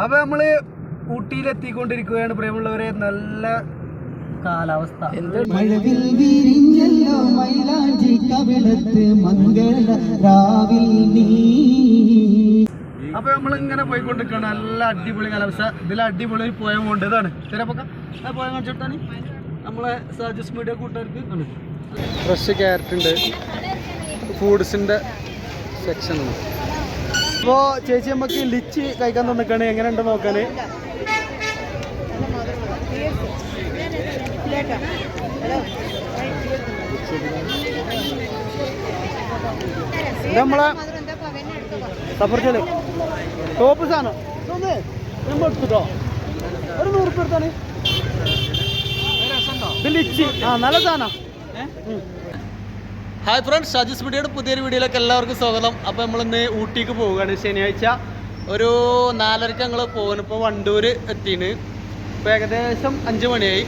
അപ്പൊ നമ്മൾ ഊട്ടിയിലെത്തിക്കൊണ്ടിരിക്കുകയാണ്. പ്രിയമുള്ളവരെ നല്ല കാലാവസ്ഥ. മഴവിൽ വിരിഞ്ഞല്ലോ മൈലാഞ്ചി കവിളത്ത് മംഗള രാവിൽ നീ. അപ്പൊ നമ്മളിങ്ങനെ പോയിക്കൊണ്ടിരിക്കുകയാണ്. നല്ല അടിപൊളി കാലാവസ്ഥ. ഇതിൽ അടിപൊളി ഒരു പോയം കൊണ്ട് ഇതാണ്. ചിലപ്പോ പോയം കാണിച്ചിട്ടാണ് നമ്മളെ സജസ് മീഡിയ കൂട്ടുകാർക്ക് ഫ്രഷ് ക്യാരറ്റ് ഉണ്ട്. ഫുഡ്സിന്റെ സെക്ഷൻ ഉണ്ട് അപ്പോൾ ചേച്ചി നമുക്ക് ലിച്ച് കഴിക്കാൻ തന്നിക്കാണ്. എങ്ങനെ ഉണ്ട് നോക്കാന്? നമ്മളെ സഫർച്ചൽ. ടോപ്പ് സാധനം. ഇതൊന്ന് നമ്മൾ എടുത്തിട്ടോ? ഒരു നൂറ് ഉറുപ്പ് എടുത്താണ് ലിച്ചി. ആ നല്ല സാധനം. ഹായ് ഫ്രണ്ട്സ് ഷാജിസ് വീഡിയോയുടെ പുതിയൊരു വീഡിയോയിലേക്ക് എല്ലാവർക്കും സ്വാഗതം. അപ്പോൾ നമ്മളിന്ന് ഊട്ടിക്ക് പോവുകയാണ്. ശനിയാഴ്ച ഒരു നാലരക്ക് ഞങ്ങൾ പോകുന്നു ഇപ്പോൾ വണ്ടൂർ എത്തിയിന് ഇപ്പോൾ ഏകദേശം അഞ്ച് മണിയായി.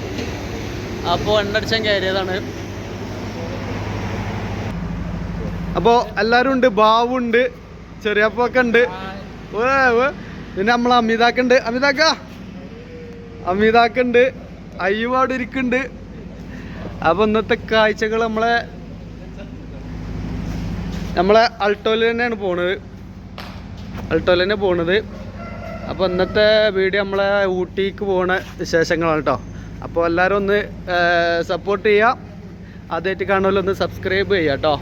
അപ്പോൾ എണ്ണടിച്ചാൻ കയറിയതാണ്. അപ്പോൾ എല്ലാവരും ഉണ്ട്. ബാവുണ്ട് ചെറിയപ്പൊക്കെ ഉണ്ട്. പിന്നെ നമ്മൾ അമിതാക്കുണ്ട് അമിതാക്ക? അമിതാക്കുണ്ട് അയ്യോ അവിടെ ഇരിക്കുന്നുണ്ട്. അപ്പോൾ ഇന്നത്തെ കാഴ്ചകൾ നമ്മളെ നമ്മളെ അൾട്ടോയിൽ തന്നെയാണ് പോണത്. അൾട്ടോയിൽ തന്നെ പോണത്. അപ്പോൾ ഇന്നത്തെ വീഡിയോ നമ്മളെ ഊട്ടിക്ക് പോണ വിശേഷങ്ങളാണ് കേട്ടോ അപ്പോൾ എല്ലാവരും ഒന്ന് സപ്പോർട്ട് ചെയ്യുക ആദ്യമായിട്ട് കാണുമല്ലോ സബ്സ്ക്രൈബ് ചെയ്യുക കേട്ടോ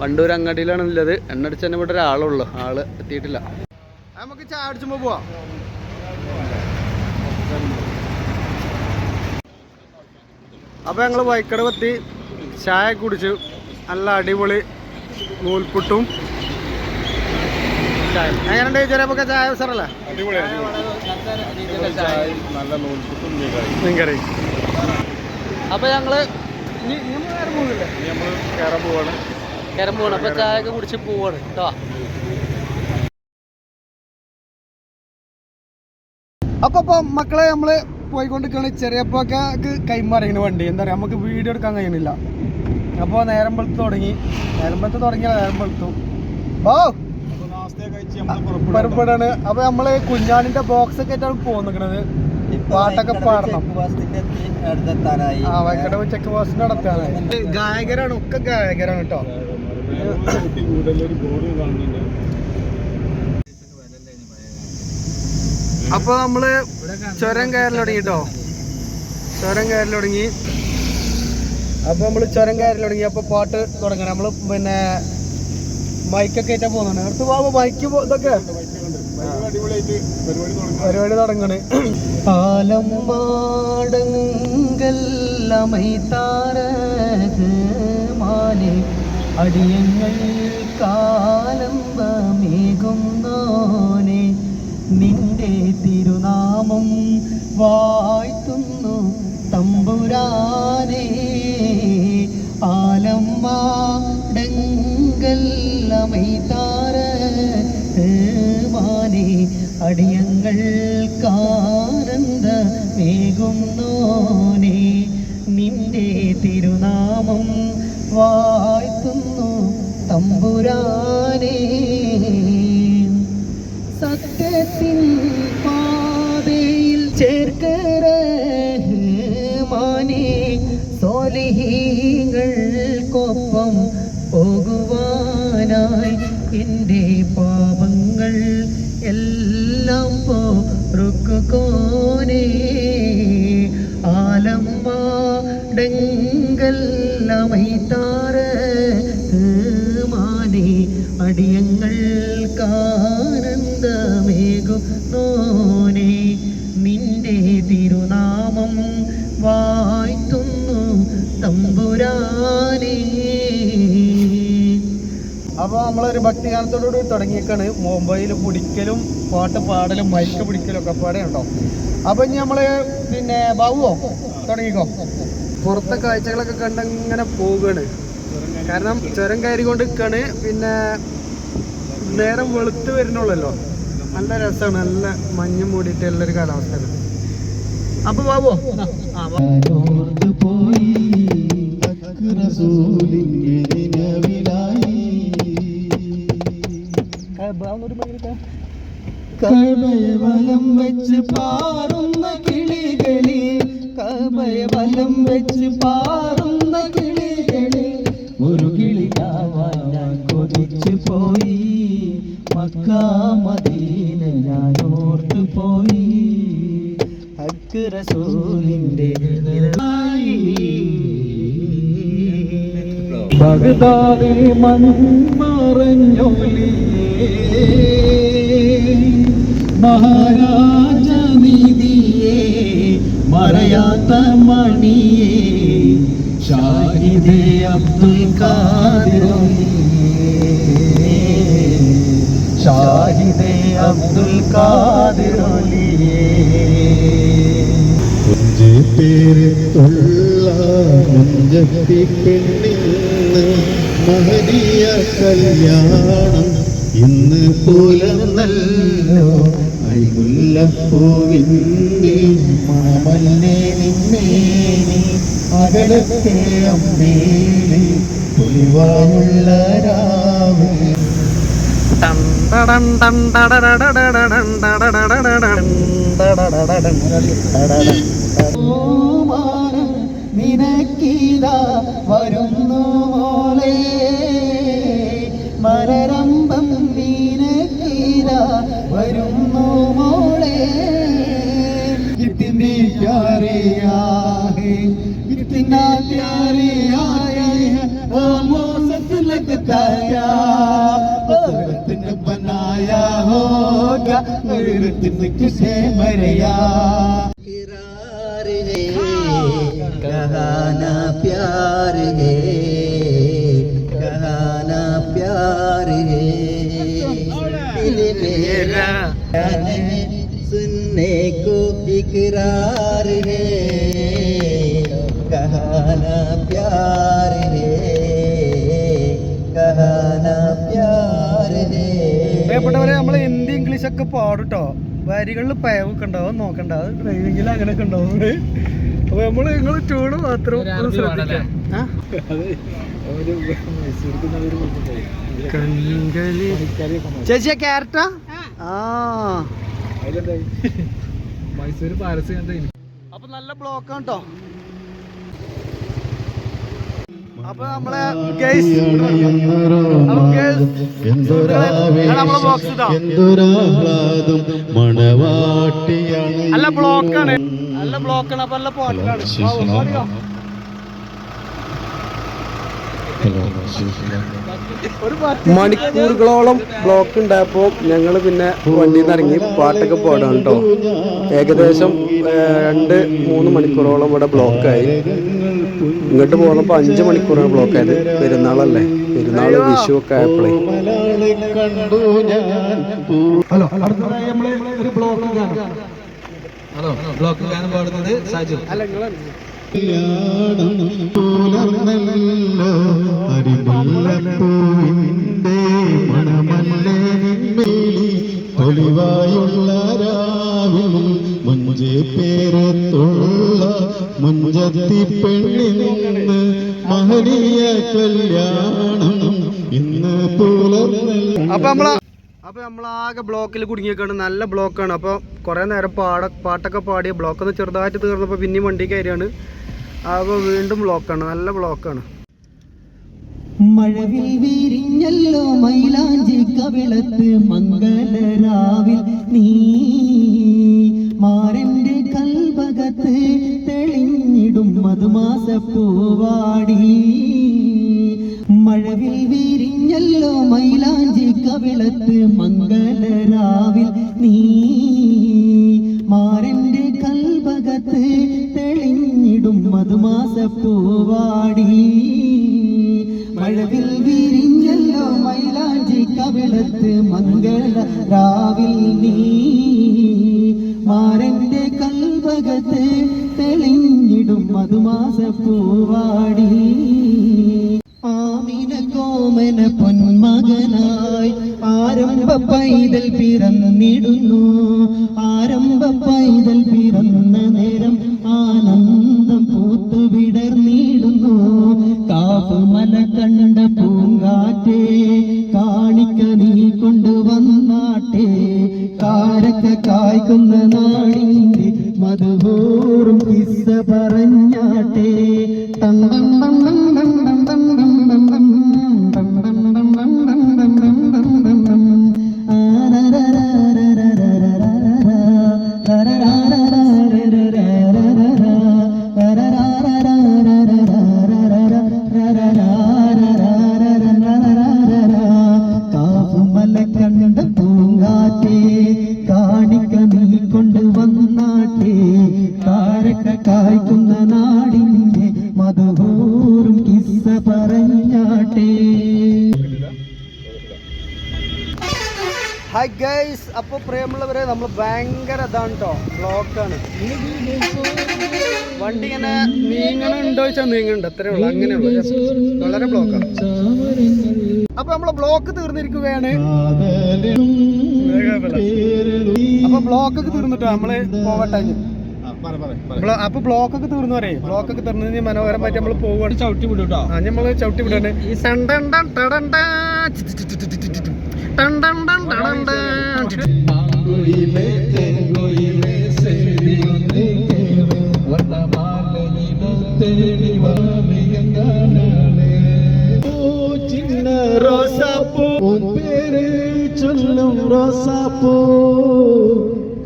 വണ്ടൂർ അങ്ങാടിയിലാണ് ഉള്ളത്. എണ്ണടിച്ച് തന്നെ ഇവിടെ ഒരാളുള്ളൂ. ആൾ എത്തിയിട്ടില്ല. നമുക്ക് ചായ അടിച്ചുമ്പോൾ പോവാം. അപ്പോൾ ഞങ്ങൾ വൈക്കടവെത്തി. ചായ കുടിച്ചു. നല്ല അടിപൊളി നൂൽപുട്ടും. ചായ എങ്ങനെയുണ്ട് ചെറിയപ്പൊക്കെ ചായ സാറല്ലേ മീൻകറി. അപ്പോൾ ഞങ്ങൾ ഇനി അപ്പൊ പോവാണ്. ചായ ഒക്കെ കുടിച്ച് പോവാണ് കേട്ടോ അപ്പൊ ഇപ്പൊ മക്കളെ നമ്മൾ പോയിക്കൊണ്ടിരിക്കുകയാണ് ചെറിയപ്പൊക്കെ കൈമാറിയാണ് വണ്ടി. എന്താ പറയാ നമുക്ക് വീഡിയോ എടുക്കാൻ കഴിയുന്നില്ല അപ്പോൾ നേരം വെളുത്ത് തുടങ്ങി. നേരം വെളുത്ത് തുടങ്ങിയ നേരം വെളുത്തു. ഓ പുറപ്പെടാണ് അപ്പൊ നമ്മൾ കുഞ്ഞാണിന്റെ ബോക്സ് ഒക്കെ ആയിട്ടാണ് പോകുന്നത് പാട്ടൊക്കെ പാടണം. ആ വൈക്കടവ് ചെക്ക് പോസ്റ്റിന്റെ അടുത്താണ് ഗായകരാണ് ഒക്കെ ഗായകരാണ് കേട്ടോ അപ്പൊ നമ്മൾ ചുരം കയറൽ തുടങ്ങി കേട്ടോ ചുരം കയറൽ തുടങ്ങി. അപ്പൊ നമ്മൾ ചുരം കയറി തുടങ്ങി. അപ്പൊ പാട്ട് തുടങ്ങണം. നമ്മൾ പിന്നെ മൈക്കൊക്കെ ആയിട്ടാ പോകുന്നുണ്ട് അടുത്ത് പോകുമ്പോ മൈക്ക് ഇതൊക്കെ. പരിപാടി തുടങ്ങണ്. മാനെ അടിയങ്ങൾ കാലമ്പമേകുന്നോനെ നിന്റെ തിരുനാമം വാഴ്ത്തുന്നു തമ്പുരാനെ. ആലമ്മാടങ്കല്ലമൈതാര മാനെ അടിയങ്ങൾ കാനന്ദ മേകുന്നോനെ നിന്റെ തിരുനാമം വാഴ്ത്തുന്നു തമ്പുരാനെ. സത്യത്തിൻ പാതയിൽ ചേർക്കര മാനെ സോലിഹീങ്ങൾക്കൊപ്പം പോകുവാനായി എന്റെ പാപങ്ങൾ എല്ലാം പൊറുക്കോനെ ആലമ്മാടങ്കല്ലമൈത്താറ മാനെ അടിയങ്ങൾ അപ്പോൾ നമ്മളൊരു ഭക്തിഗാനത്തോടുകൂടി തുടങ്ങിയേക്കാണ്. മുംബൈയിൽ പിടിക്കലും പാട്ട് പാടലും മൈക്ക് പിടിക്കലും ഒക്കെ പാടെ ഉണ്ടോ? അപ്പോൾ ഇനി നമ്മൾ പിന്നെ ബാബുവോ? തുടങ്ങിക്കോ. പുറത്തെ കാഴ്ചകളൊക്കെ കണ്ടങ്ങനെ പോവുകയാണ് കാരണം ചുരം കയറിക്കൊണ്ട് നിൽക്കുകയാണ് പിന്നെ നേരം വെളുത്ത് വരുന്നുള്ളല്ലോ. നല്ല രസമാണ് നല്ല മഞ്ഞ് മൂടിയിട്ട് നല്ലൊരു കാലാവസ്ഥയാണ് അപ്പോൾ ബാബുവോ? ആ പോയി കബയെ വലം വെച്ച് പാറുന്ന കിളികളിൽ കബയെ വലം വെച്ച് പാറുന്ന കിളികളിൽ ഒരു കിളിയാവാൻ ഞാൻ കൊതിച്ചു പോയി. മക്കാ മദീന ഞാൻ ഓർത്തു പോയി. ഹക്ക് റസൂലിന്റെ ബഗ്ദാദി മൺമറഞ്ഞൊലിയേ. മഹാരാജ നിധിയേ മറയാത്ത മണിയേ ഷാഹിദേ അബ്ദുൽ ഖാദിറൊലിയേ ഷാഹിദേ അബ്ദുൽ ഖാദിറൊലിയേ കൊഞ്ച് പേരുള്ള മുഞ്ചത്തി പെണ്ണിന്ന് മഹരിയ കല്യാണം ഇന്ന് പുലർന്നല്ലോ. അരിമുല്ലപ്പൂവിന്റെ മണമല്ലേ നിന്നേനി അകലത്തെ അമ്മേലി പൊലിവാനുള്ള രാവ്. ഓമാനം നിനക്കീതാ വരുന്നു लगता है औरत ने बनाया होगा औरत ने किसे मरया इकरार है कहाना प्यार है कहाना प्यार है दिल मेरा प्यार है सुनने को इकरार है कहाना प्यार है कहाना प्यार है പ്രിയപ്പെട്ടവരെ നമ്മൾ ഹിന്ദി ഇംഗ്ലീഷ് ഒക്കെ പാടുട്ടോ വരികളിൽ പയവൊക്കെ ഉണ്ടാവും നോക്കണ്ട. അത് ഡ്രൈവിംഗിൽ അങ്ങനെയൊക്കെ ഉണ്ടാവും. അപ്പൊ നമ്മൾ നിങ്ങൾ ട്യൂണ് മാത്രം ശ്രദ്ധിക്കാം. ചേച്ചിയെ ക്യാരറ്റാ ആ. മൈസൂർ പാലസ് അപ്പൊ നല്ല ബ്ലോക്കാണ് കേട്ടോ അപ്പൊ നമ്മളെ ഗൈസ് നമ്മളെ ബോക്സ് ഇതാ. എന്തൊരാഹ്ലാദം മണവാട്ടിയാണ് നല്ല ബ്ലോക്കാണ് നല്ല ബ്ലോക്കാണ് അപ്പൊ നല്ല പോട്ടിലാണ് മണിക്കൂറുകളോളം ബ്ലോക്ക് ഉണ്ടായപ്പോൾ ഞങ്ങൾ പിന്നെ വണ്ടിയിൽ നിന്ന് ഇറങ്ങി പാട്ടൊക്കെ പാടാൻ കേട്ടോ. ഏകദേശം രണ്ട് മൂന്ന് മണിക്കൂറോളം ഇവിടെ ബ്ലോക്കായി ഇങ്ങോട്ട് പോകുന്നപ്പോൾ അഞ്ച് മണിക്കൂറാണ് ബ്ലോക്ക് ആയത്. പെരുന്നാളല്ലേ? പെരുന്നാൾ വിഷു ഒക്കെ ആയപ്പോഴേ ഹലോ ഒരു ബ്ലോക്ക് കാണാം ഹലോ ബ്ലോക്ക് ഗാനം പാടുന്നത് സാജു അല്ല പുലർന്നല്ലോ അരിമുല്ലപ്പൂവിന്റെ മണമല്ലേ നിന്മേലി ഒളിവായുള്ള രാവിൽ മുഞ്ചേ പേരത്തുള്ള മുഞ്ചത്തി പെണ്ണിന്ന് മഹനീയ കല്യാണം ഇന്ന് പുലർന്നല്ലോ. അപ്പൊ നമ്മൾ അപ്പൊ നമ്മളാകെ ബ്ലോക്കിൽ കുടുങ്ങിയൊക്കെയാണ് നല്ല ബ്ലോക്കാണ് അപ്പൊ കുറെ നേരം പാട പാട്ടൊക്കെ പാടിയ ബ്ലോക്ക് ഒന്ന് ചെറുതായിട്ട് തീർന്നപ്പോ പിന്നെയും വണ്ടി കയറിയാണ്. അപ്പൊ വീണ്ടും ബ്ലോക്കാണ് നല്ല ബ്ലോക്കാണ് മഴവിൽ വിരിഞ്ഞല്ലോ മൈലാഞ്ചി കവിളത്ത് മംഗളരാവിൽ നീ. മാരന്റെ കൽഭകത്ത് തെളിഞ്ഞിടും മധുമാസ പൂവാടി മഴവിൽ വിരിഞ്ഞല്ലോ മൈലാഞ്ചി കവിളത്ത് പൈതൽ പിറന്നിടുന്നു ആരംഭ പൈതൽ പിറന്ന നേരം അപ്പൊ പ്രിയമുള്ളവരെ നമ്മൾ ഭയങ്കര ഇതാണ് കേട്ടോ ബ്ലോക്കാണ് വണ്ടി ഇങ്ങനെ നീങ്ങണുണ്ടോ ചോദിച്ചാൽ നീങ്ങുന്നുണ്ട് അത്രേ ഉള്ളൂ. അങ്ങനെയുള്ളൂ വളരെ ബ്ലോക്കാണ്. അപ്പൊ നമ്മളെ ബ്ലോക്ക് തീർന്നിരിക്കുകയാണ്. അപ്പൊ ബ്ലോക്ക് ഒക്കെ തീർന്നിട്ടോ? നമ്മൾ പോവട്ടെ അപ്പൊ ബ്ലോക്ക് ഒക്കെ തീർന്നു പറയേ. ബ്ലോക്ക് ഒക്കെ തീർന്നു മനോഹരമായിട്ട് നമ്മൾ പോവാണ് ചവിട്ടി വിടും കേട്ടോ ആ നമ്മൾ ചവിട്ടി വിടാണ് പോ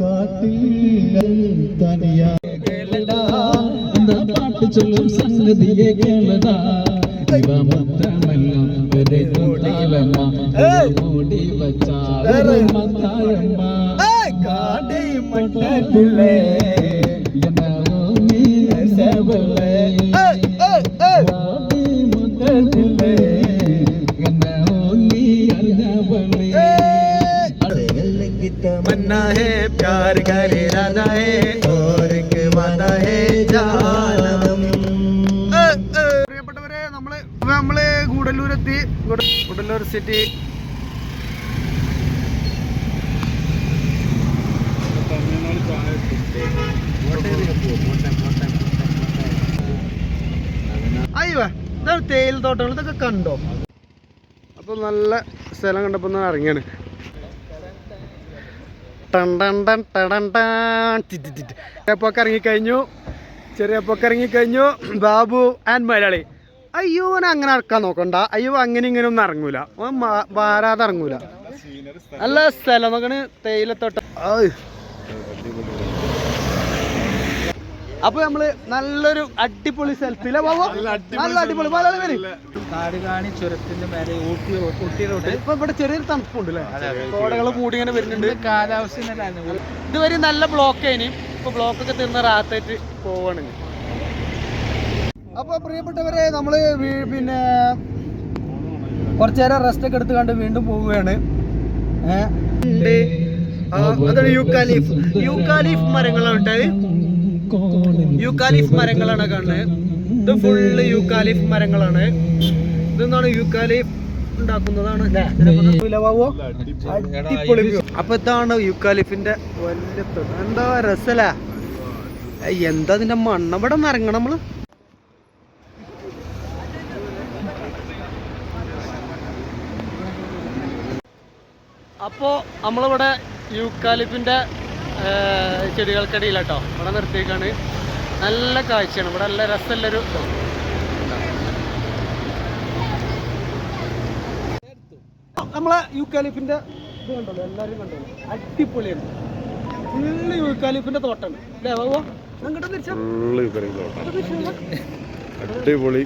കാട്ടിൽ തനിയാ പാട്ട് ചൊല്ലും സംഗതിയെ കേളടാ. ഇവ മാത്രമല്ല ഓടി വച്ചാൽ മത്തായം मन्ना है प्यार करे राधा है और एक वादा है ജാലം പ്രിയപ്പെട്ടവരെ നമ്മള് ഇപ്പൊ നമ്മള് ഗൂഡല്ലൂരെത്തി ഗൂഡ- ഗൂഡല്ലൂർ സിറ്റി അയ്യോ ഇതാണ് തേയില തോട്ടങ്ങൾ ഇതൊക്കെ കണ്ടോ അപ്പൊ നല്ല സ്ഥലം കണ്ടപ്പോ ഒന്ന് ഇറങ്ങിയാണ് ചെറിയപ്പൊക്കെ ഇറങ്ങിക്കഴിഞ്ഞു. ചെറിയപ്പൊക്കെ ഇറങ്ങിക്കഴിഞ്ഞു. ബാബു ആൻഡ് മലയാളി. അയ്യോ ഓൻ അങ്ങനെ ഇറക്കാൻ നോക്കണ്ട. അയ്യോ അങ്ങനെ ഇങ്ങനെ ഒന്നും ഇറങ്ങൂല വാരാതെ ഇറങ്ങൂല. നല്ല സ്ഥലം നോക്കണ് തേയിലത്തോട്ട. അപ്പൊ നമ്മൾ നല്ലൊരു അടിപൊളി സെൽഫിയിലെ ബാബു നല്ല അടിപൊളി മലയാളി പേര് കാടുകാണി ചുരത്തിന്റെ മേലെ ഊട്ടി ഊട്ടി റോഡ് ഇപ്പൊ ഇവിടെ ചെറിയൊരു തണുപ്പുണ്ട് അല്ലേ കോടകൾ കൂടി ഇങ്ങനെ വരുന്നുണ്ട്. കാലാവസ്ഥ ഇതുവരെ നല്ല ബ്ലോക്ക് ആയിനി ഇപ്പൊ ബ്ലോക്ക് ഒക്കെ തീർന്ന റാത്തായിട്ട് പോവാണ് അപ്പൊ പ്രിയപ്പെട്ടവരെ നമ്മൾ പിന്നെ കുറച്ചു നേരം റെസ്റ്റ് ഒക്കെ എടുത്ത് കണ്ട് വീണ്ടും പോവുകയാണ്. ഏഹ് അതാണ് യൂക്കാലിഫ്. യൂക്കാലിഫ് മരങ്ങളാണ് ഉണ്ടായത് യൂക്കാലിഫ് മരങ്ങളാണ് കാണുന്നത്. ഇത് ഫുള്ള് യൂക്കാലിഫ് മരങ്ങളാണ്. ഇതെന്താണ് യൂക്കാലിഫ് ഉണ്ടാക്കുന്നതാണ്? അല്ലേ? ഇതിനെ ഇലവാവോ? അടിപൊളി. അപ്പൊ ഇതാണ് യുക്കാലിഫിന്റെ വലിയ എന്താ രസല എന്താ അതിന്റെ മണ്ണവിടെ നിന്ന് ഇറങ്ങണം നമ്മൾ? അപ്പോ നമ്മളിവിടെ യൂക്കാലിഫിന്റെ ചെടികൾക്കടിയിലാട്ടോ. ഇവിടെ നിർത്തിയേക്കാണ്. നല്ല കാഴ്ചയാണ്. ഇവിടെ നല്ല രസമുള്ളൊരു. നമ്മളെ യൂക്കാലിഫിന്റെ ഇത് കണ്ടല്ലോ എല്ലാവരും കണ്ടല്ലോ. അടിപൊളിയാണ്. ഫുള്ള് യൂക്കാലിഫിന്റെ തോട്ടം അല്ലേ ബാബോ? അടിപൊളി.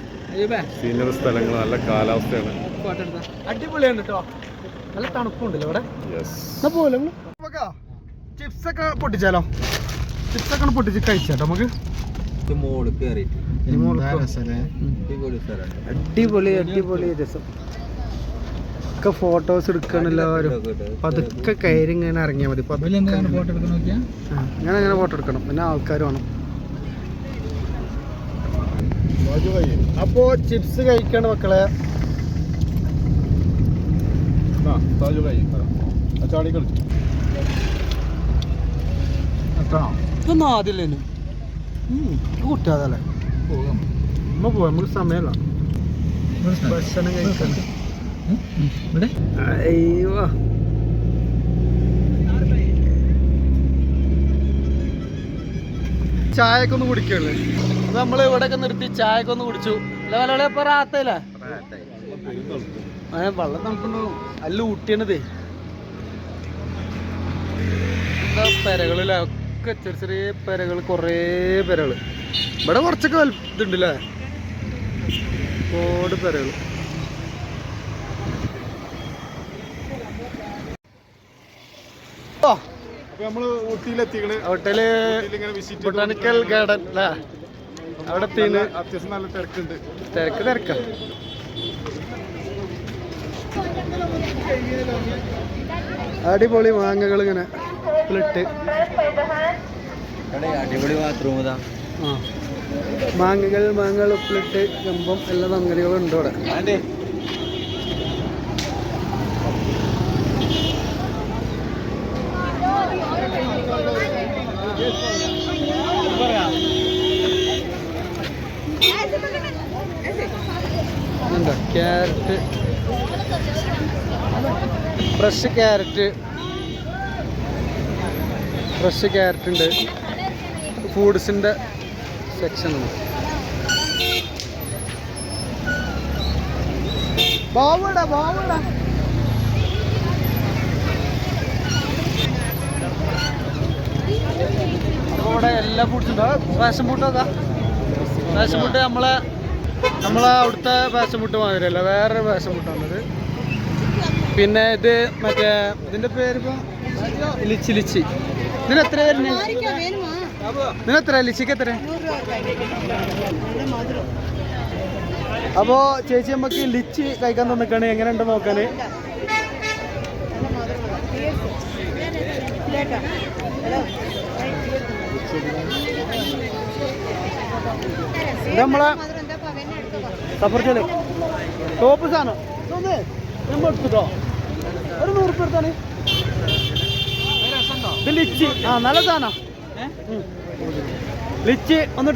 സീനിയർ സ്ഥലങ്ങൾ നല്ല കാലാവസ്ഥയാണ്. അടിപൊളിയാണ് കേട്ടോ. നല്ല തണുപ്പുണ്ടല്ലോ ഇവിടെ. പോലെ ചിപ്സ് ഒക്കെ പൊട്ടിച്ചാലോ? ചിപ്സ് ഒക്കെ പൊട്ടിച്ച് കഴിച്ചാട്ടോ നമുക്ക്. അടിപൊളി അടിപൊളി രസം. ഒക്കെ ഫോട്ടോസ് എടുക്കണം എല്ലാവരും. പതുക്കെ കയറി ഇങ്ങനെ ഇറങ്ങിയാൽ മതി. ഞാൻ അങ്ങനെ ഫോട്ടോ എടുക്കണം. പിന്നെ ആൾക്കാർ വേണം. അപ്പോ ചിപ്സ് കഴിക്കണ്ട മക്കളെ. ആ താജു കഴിക്കും അച്ചാടി കളിച്ചു ഇതൊന്നും ആദ്യമില്ലേനു കൂട്ടാതല്ലേ പോകാം. നമ്മ പോവാം നമുക്ക് സമയമല്ല. ഭക്ഷണം കഴിക്കാൻ. ഇവിടെ അയ്യോ. ഒന്ന് കുടിക്കുള്ളൂ. അപ്പൊ ഇവിടെയൊക്കെ നിർത്തി ചായക്ക് ഒന്ന് കുടിച്ചു. ലെവലെ ഇപ്പൊ റാത്തല്ലേ ആ വെള്ളം തണുപ്പുണ്ടോ? അല്ല ഊട്ടിയാണതേ. എന്താ പെരകളില്ല ഒക്കെ ചെറിയ ചെറിയ പെരകൾ കുറേ പെരകൾ. ഇവിടെ കുറച്ചൊക്കെ ഇതുണ്ട് അല്ലേ ഒരുപാട് പെരകൾ. ഹോട്ടൽ ബൊട്ടാനിക്കൽ ഗാർഡൻ അല്ലേ? അവിടെ എത്തിന്ന് അത്യാവശ്യം നല്ല തിരക്കുണ്ട്. തിരക്ക് തിരക്ക. അടിപൊളി മാങ്ങകൾ ഇങ്ങനെ ഇട്ട് അടിപൊളി ബാത്റൂം ഇതാ. ആ. മാങ്ങകൾ മാങ്ങകൾ ഉപ്പിലിട്ട് കമ്പം എല്ലാ സംഗതികളും ഉണ്ട് ഇവിടെ. എന്താ carrot fresh carrot fresh carrot ഉണ്ട്. ഫൂഡ്സിന്റെ സെക്ഷൻ ഉണ്ട് ബാവുടാ ഇവിടെ എല്ലാ ഫുഡ്സും ഉണ്ട്. ഫാഷൻ ഫുഡൊക്കെ ഫാഷൻ ഫുഡ് നമ്മളെ നമ്മളെ അവിടുത്തെ ഫാഷൻ ഫുഡ് മാതിരിയല്ല. വേറെ ഫാഷൻ ഫുഡാണത് പിന്നെ ഇത് മറ്റേ ഇതിന്റെ പേര് ഇപ്പൊ ലിച്ചി ലിച്ചി ഇതിന് എത്ര ലിച്ചിക്കത്ര അപ്പോ ചേച്ചി നമുക്ക് ലിച്ചി കഴിക്കാൻ തന്നിക്കാണ്. എങ്ങനെ ഉണ്ട് നോക്കാന്? നമ്മളെ സഫർജൽ ടോപ്പ് സാധനം. ഇതൊന്ന് നമ്മൾ എടുത്തിട്ടോ ഒരു നൂറ് എടുത്താണ് ഇത് ലിച്ചി. ആ നല്ല സാധനം. ലിച്ചി ഒന്ന്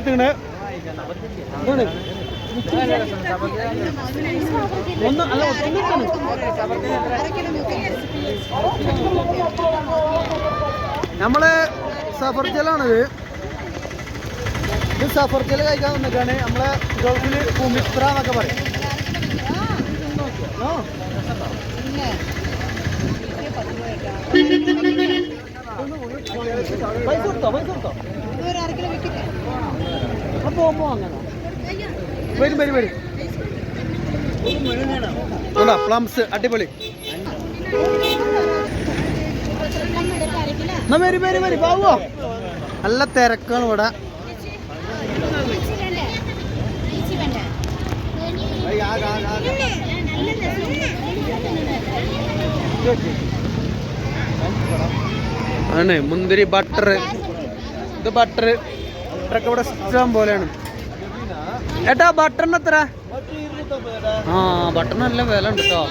അല്ല ഒന്ന് എടുത്താണ്. നമ്മൾ സഫർജലാണിത് ഇത് സഫർജൽ കഴിക്കാൻ വന്നിട്ടാണ് നമ്മളെ ഗൾഫിൽ ഭൂമിത്ര എന്നൊക്കെ പറയും. ആ. പൈസ കൊടുത്തോ പൈസ കൊടുത്തോ അപ്പൊ പോകുമ്പോ അങ്ങനെ വരും വരും വരും. പ്ലംസ് അടിപൊളി വരും വരും വരും പോവോ നല്ല തിരക്കാണ് ഇവിടെ ആണ്. മുന്തിരി ബട്ടർ ഇത് ബട്ടർ ബട്ടറൊക്കെ ഇവിടെ ഇഷ്ടം പോലെയാണ്. ഏട്ടാ ബട്ടറിന് എത്ര ആ ബട്ടറിന് നല്ല വില ഉണ്ട് കേട്ടോ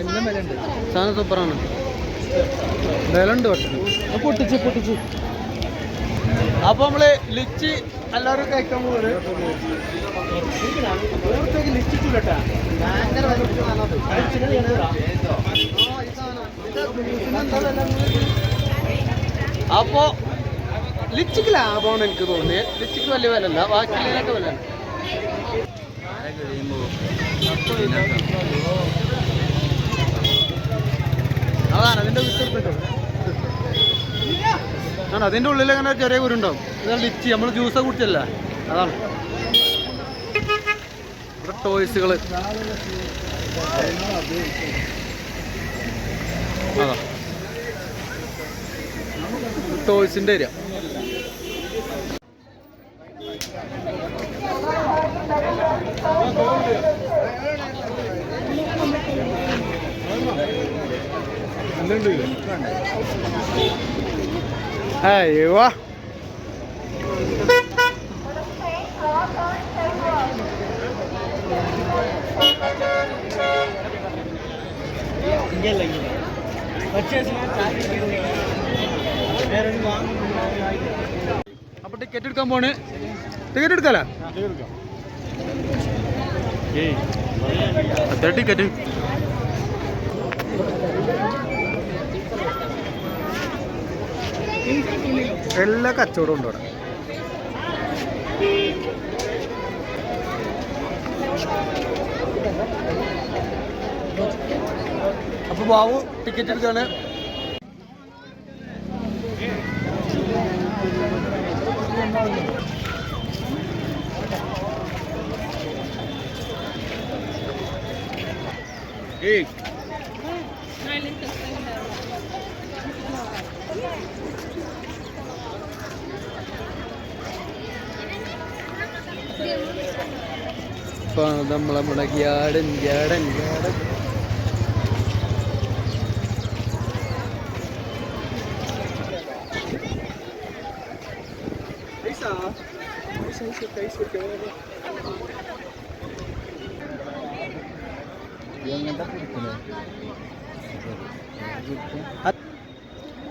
എല്ലാം വില സാധനം സൂപ്പറാണ്. വില ഉണ്ട് അത് പൊട്ടിച്ച് പൊട്ടിച്ച്. അപ്പൊ നമ്മൾ ലിച്ചി എല്ലാവരും കഴിക്കാൻ പോകുന്നത് അപ്പോ ലിച്ചിക്ക് ലാഭമാണ് എനിക്ക് തോന്നിയത് ലിച്ചിക്ക് വലിയ വില അല്ല ബാക്കിയുള്ളതിനൊക്കെ വില അതാണ് അതിന്റെ വിത്തെടുത്തിട്ടോ ആണ് അതിന്റെ ഉള്ളിൽ അങ്ങനെ ചെറിയ കുരുണ്ടാവും ഇതാണ് ലിച്ചി നമ്മൾ ജ്യൂസ് കുടിച്ചല്ല? അതാണ്. ഇവിടെ ടോയ്സുകൾ അതാ. ടോയ്സിന്റെ ഏരിയ അയ്യോ അപ്പൊ ടിക്കറ്റ് എടുക്കാൻ പോണ്. ടിക്കറ്റ് എടുക്കാല? എത്ര ടിക്കറ്റ് എല്ലാ കച്ചവടം ഉണ്ട് അവിടെ. അപ്പൊ ബാബു ടിക്കറ്റ് എടുക്കാണ്. ഏയ് ഇപ്പൊ നമ്മളെ നമ്മുടെ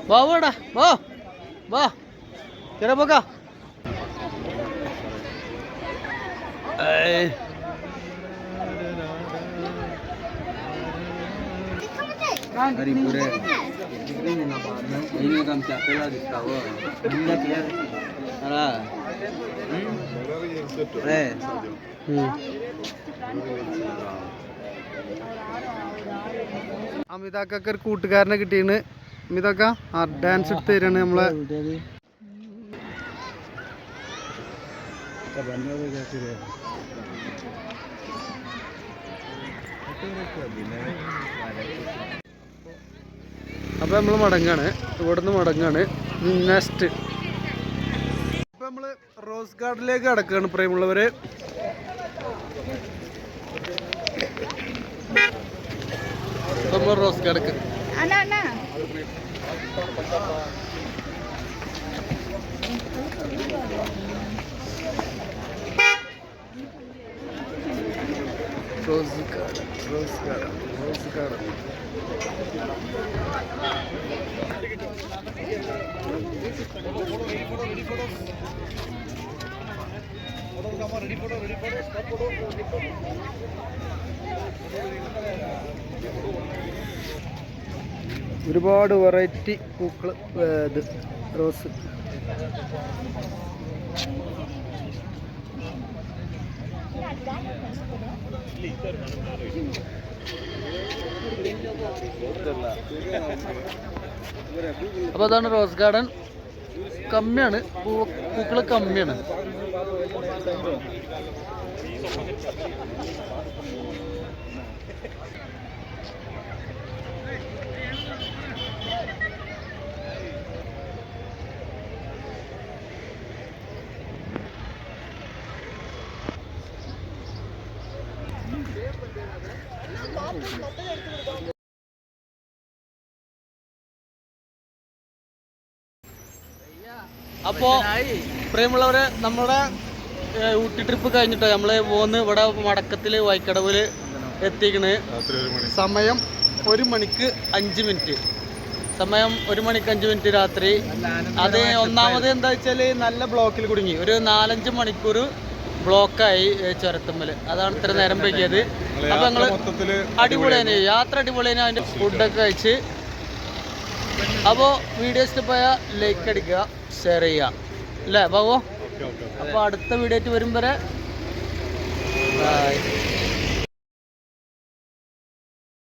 बावडा वा वा जरा बघा हरिपुरे बहिणीक आमच्या आपल्याला दिसतावं അമിതാക്കൊക്കെ ഒരു കൂട്ടുകാരനെ കിട്ടിയാണ് അമിതാക്ക ആ ഡാൻസ് എടുത്ത് തരാണ് നമ്മളെ. അപ്പൊ നമ്മൾ മടങ്ങാണ്. ഇവിടുന്ന് മടങ്ങാണ്. നെക്സ്റ്റ് ഇപ്പൊ നമ്മൾ റോസ് ഗാർഡനിലേക്ക് അടക്കാണ് പ്രേമുള്ളവര്. നമ്മൾ റോസ് അണ്ണാ റോസ് റോസ് റോസ് ഗാർഡൻ ഒരുപാട് വെറൈറ്റി പൂക്കൾ ഇത് റോസ്. അപ്പോൾ അതാണ് റോസ് ഗാർഡൻ. കമ്മിയാണ്. പൂക്കൾ കമ്മിയാണ്. അപ്പോൾ പ്രിയമുള്ളവരെ നമ്മുടെ ഊട്ടി ട്രിപ്പ് കഴിഞ്ഞിട്ടോ? നമ്മൾ പോന്ന് ഇവിടെ മടക്കത്തിൽ വൈക്കടവിൽ എത്തിക്കണ്. സമയം ഒരു മണിക്ക് അഞ്ച് മിനിറ്റ്. സമയം ഒരു മണിക്ക് അഞ്ച് മിനിറ്റ് രാത്രി. അത് ഒന്നാമത് എന്താ വെച്ചാൽ നല്ല ബ്ലോക്കിൽ കുടുങ്ങി. ഒരു നാലഞ്ച് മണിക്കൂർ ബ്ലോക്കായി ചുരത്തുമ്പൽ അതാണ് ഇത്ര നേരം വൈകിയത്. അപ്പൊ ഞങ്ങൾ അടിപൊളിയാണ്. യാത്ര അടിപൊളിയാണ്. അതിന്റെ ഫുഡൊക്കെ കഴിച്ച്. അപ്പോൾ വീഡിയോ ഇഷ്ടമായ ലൈക്ക് അടിക്കുക. ഷെയർ ചെയ്യുക. അല്ലേ ബാബു? അപ്പോൾ അടുത്ത വീഡിയോ ആയിട്ട് വരും വരെ.